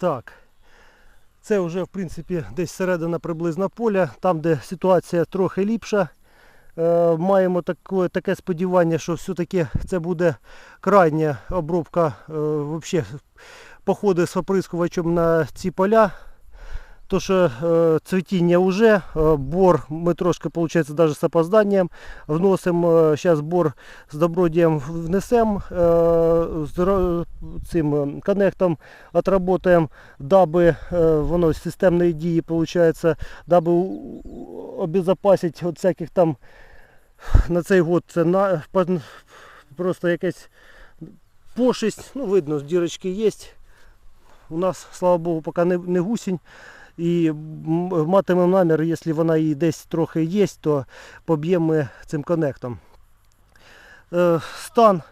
Так. Це вже в принципі десь середина приблизно поля, там де ситуація трохи ліпша. Е, маємо таке, таке сподівання, що все-таки це буде крайня обробка е, вообще, походи з оприскувачем на ці поля. То що е, цвітіння вже, е, бор ми трошки, виходить, навіть з опозданням. Вносимо зараз бор з добродієм внесемо, з цим коннектом отработаем, даби е, воно з системної дії, виходить, даби обезопасить от всяких там на цей год це на, просто якась пошесть, ну видно, дірочки є. У нас, слава Богу, поки не, не гусінь. І матимемо намір, якщо вона і десь трохи є, то поб'ємо ми цим коннектом. Е, стан,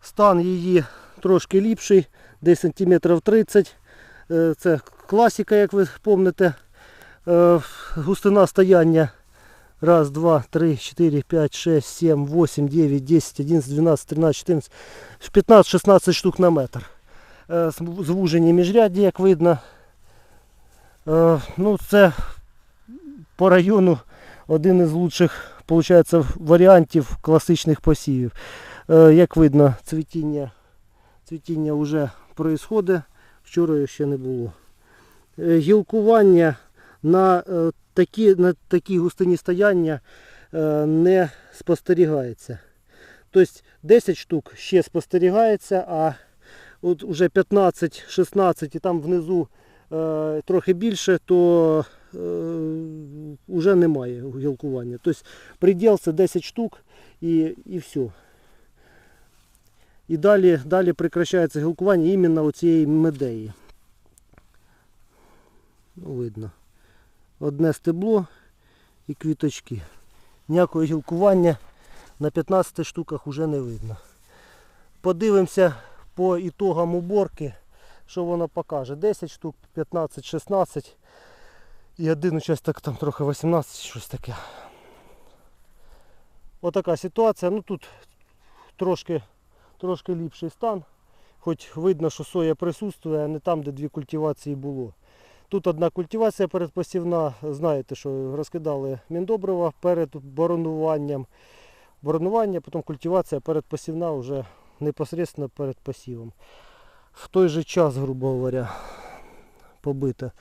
стан її трошки ліпший, десь сантиметрів 30. Е, Це класика, як ви пам'ятаєте. Е, Густина стояння. Раз, два, три, чотири, п'ять, шесть, сім, восемь, дев'ять, десять, одинадцять, дванадцять, тринадцять, чотирнадцять, 15-16 штук на метр. Звужені міжрядді, як видно. Е, Ну, це по району один із лучших виходить, варіантів класичних посівів. Е, Як видно, цвітіння, цвітіння вже проїсходить, вчора його ще не було. Е, Гілкування на такі, на такій густині стояння не спостерігається. Тобто 10 штук ще спостерігається, а от уже 15-16 і там внизу трохи більше, то е, вже немає гілкування. Тобто приділ це 10 штук і, і все. І далі, далі прекращається гілкування іменно у цієї медеї. Ну, видно. Одне стебло і квіточки. Ніякого гілкування на 15 штуках вже не видно. Подивимося по ітогам уборки, що воно покаже. 10 штук, 15, 16 і один участок там трохи 18, щось таке. Отака ситуація. Ну тут трошки, трошки ліпший стан. Хоч видно, що соя присутствує, а не там, де дві культивації було. Тут одна культивація передпосівна. Знаєте, що розкидали міндобрива перед боронуванням. Боронування, потім культивація передпосівна вже непосередньо перед посівом. В той же час, грубо говоря, побита.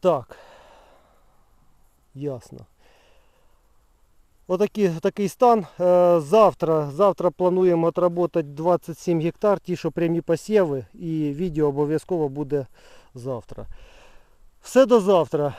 Так. Ясно. Отакий такий стан. Е, Завтра, завтра плануємо отработати 27 гектар, ті, що прямі посіви, і відео обов'язково буде завтра. Все до завтра.